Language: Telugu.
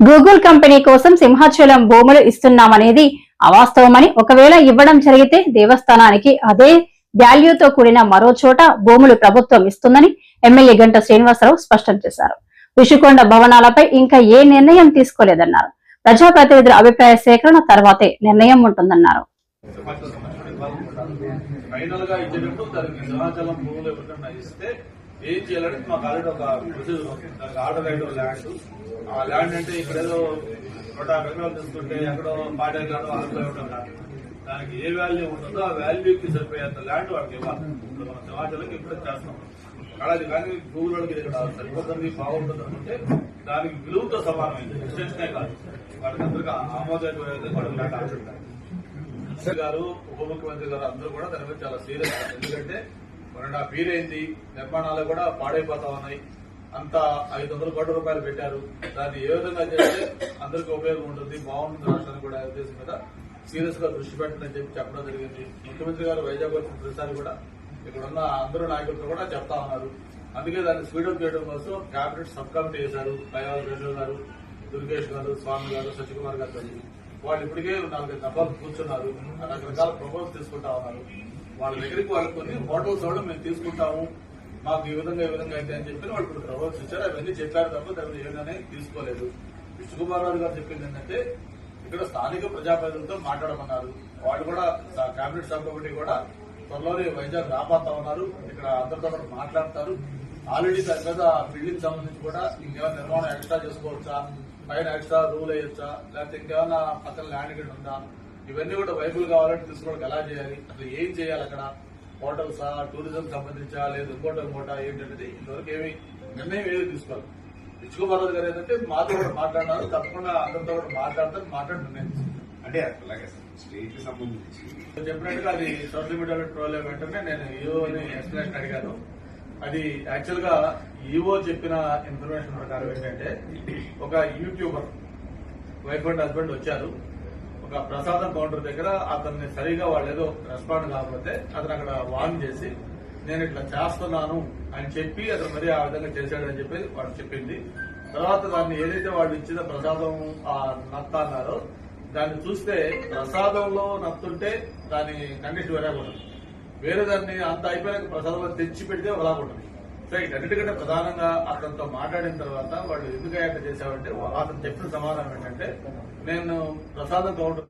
గూగుల్ కంపెనీ కోసం సింహాచలం భూములు ఇస్తున్నామనేది అవాస్తవమని ఒకవేళ ఇవ్వడం జరిగితే దేవస్థానానికి అదే వాల్యూతో కూడిన మరో చోట భూములు ప్రభుత్వం ఇస్తుందని ఎమ్మెల్యే గంట శ్రీనివాసరావు స్పష్టం చేశారు. ఋషికొండ భవనాలపై ఇంకా ఏ నిర్ణయం తీసుకోలేదన్నారు. ప్రజాప్రతినిధుల అభిప్రాయ సేకరణ తర్వాతే నిర్ణయం ఉంటుందన్నారు. ఫైనల్గా ఇచ్చేటప్పుడు దానికి సింహాచలం భూములు ఎవరికన్నా ఇస్తే ఏం చేయాలంటే మాకు ఆల్రెడీ ఒక ప్రొసీజర్ దానికి ఆర్డర్ రైట్ ల్యాండ్ ఆ ల్యాండ్ అంటే ఇక్కడేదో నూట యాభై ఎకరాలు తీసుకుంటే ఎక్కడో పాడేగాడు ఆరులో ఇవ్వడం కాదు దానికి ఏ వాల్యూ ఉంటుందో ఆ వాల్యూకి సరిపోయేంత ల్యాండ్ వాడికి ఇవ్వాలి. మన సింహాచలంకి ఇప్పుడే చేస్తాం అలాగే కానీ గూగుల్ వాళ్ళకి ఇక్కడ సరిపోతుంది బాగుంటుంది అనుకుంటే దానికి విలువతో సమానమైంది. ఎక్స్టెన్షనే కాదు. వాడికి అందరికీ ఆమోదయోగ్యమైతే వాడికి ల్యాండ్ ఆడుతుంటారు గారు ఉప ముఖ్యమంత్రి గారు అందరూ కూడా దాని మీద చాలా సీరియస్ ఎందుకంటే మన అయింది. నిర్మాణాలు కూడా పాడైపోతా ఉన్నాయి. అంతా ఐదు వందల కోట్ల రూపాయలు పెట్టారు. దాన్ని ఏ విధంగా చేస్తే అందరికీ ఉపయోగం ఉంటుంది బాగుంటుంది రాష్ట్రానికి కూడా ఉద్దేశం మీద సీరియస్గా దృష్టి పెట్టండి చెప్పి చెప్పడం జరిగింది. ముఖ్యమంత్రి గారు వైజాగ్ వచ్చిన ప్రతిసారి కూడా ఇక్కడ ఉన్న అందరూ నాయకులతో కూడా చెప్తా ఉన్నారు. అందుకే దాన్ని స్పీడప్ చేయడం కోసం కేబినెట్ సబ్ కమిటీ చేశారు దయాల్ రెడ్డి గారు దుర్గేష్ గారు స్వామి గారు శశికుమార్ గారు. వాళ్ళు ఇప్పటికే నాలుగైదు దఫాలు కూర్చున్నారు. రకరకాల ప్రపోజల్ తీసుకుంటా ఉన్నారు. వాళ్ళ దగ్గరికి వాళ్ళు కొన్ని హోటల్స్ కూడా మేము తీసుకుంటాము. మాకు ఈ విధంగా ఈ విధంగా అయితే అని చెప్పి వాళ్ళు ఇప్పుడు ఇచ్చారు. అవన్నీ చెప్పారు తప్ప దాని ఏమైనా తీసుకోలేదు. విష్ణుకుమార్ రావు గారు చెప్పింది ఏంటంటే ఇక్కడ స్థానిక ప్రజాప్రతినిధులతో మాట్లాడమన్నారు. వాళ్ళు కూడా కేబినెట్ సబ్ కమిటీ కూడా త్వరలోనే వైజాగ్ రాబోతా ఉన్నారు ఇక్కడ అందరితో కూడా మాట్లాడతారు. ఆల్రెడీ దాని మీద బిల్డింగ్ సంబంధించి కూడా ఇంకేమైనా నిర్మాణం ఎక్స్ట్రా చేసుకోవచ్చా? పైన ఎక్స్ట్రా రూల్ వేయొచ్చా? లేకపోతే ఇంకేమైనా పక్కన ల్యాండ్ గిట్ ఉందా? ఇవన్నీ కూడా వైపుల్ కావాలంటే తీసుకోవడానికి ఎలా చేయాలి? అసలు ఏం చేయాలి అక్కడ? హోటల్సా టూరిజం సంబంధించా లేదు ఇంకోటి ఇంకోట ఏంటనేది ఇంతవరకు ఏమి నిర్ణయం ఏది తీసుకోవాలి విష్ణుకుమార్ గారు ఏంటంటే మాతో కూడా మాట్లాడినారు తప్పకుండా అందరితో కూడా మాట్లాడతారు మాట్లాడి నిర్ణయం. అంటే అలాగే స్టేట్కి సంబంధించి చెప్పినట్టుగా అది సోషల్ మీడియాలో ట్రోల్ వెంటనే నేను ఈఓని ఎక్స్ప్లెనేషన్ అడిగాను. అది యాక్చువల్గా ఈఓ చెప్పిన ఇన్ఫర్మేషన్ ప్రకారం ఏంటంటే ఒక యూట్యూబర్ వైఫ్ అండ్ హస్బెండ్ వచ్చారు. ఒక ప్రసాదం కౌంటర్ దగ్గర అతన్ని సరిగా వాళ్ళు ఏదో రెస్పాండ్ కాకపోతే అతను అక్కడ వార్న్ చేసి నేను ఇట్లా చేస్తున్నాను అని చెప్పి అతను మరి ఆ విధంగా చేశాడని చెప్పి వాడు చెప్పింది. తర్వాత దాన్ని ఏదైతే వాళ్ళు ఇచ్చిన ప్రసాదం ఆ నత్త అన్నారో దాన్ని చూస్తే ప్రసాదంలో నత్తుంటే దాని కండిషన్ వేరే ఉంటుంది. వేరే దాన్ని అంత అయిపోయినాక ప్రసాదంలో తెచ్చి పెడితే ఒకలా ఉంటుంది సో వీటన్నిటికంటే ప్రధానంగా అతనితో మాట్లాడిన తర్వాత వాళ్ళు ఎందుకు అయ్యాక చేశామంటే అతను చెప్పిన సమాధానం ఏంటంటే నేను ప్రసాదం కౌంటర్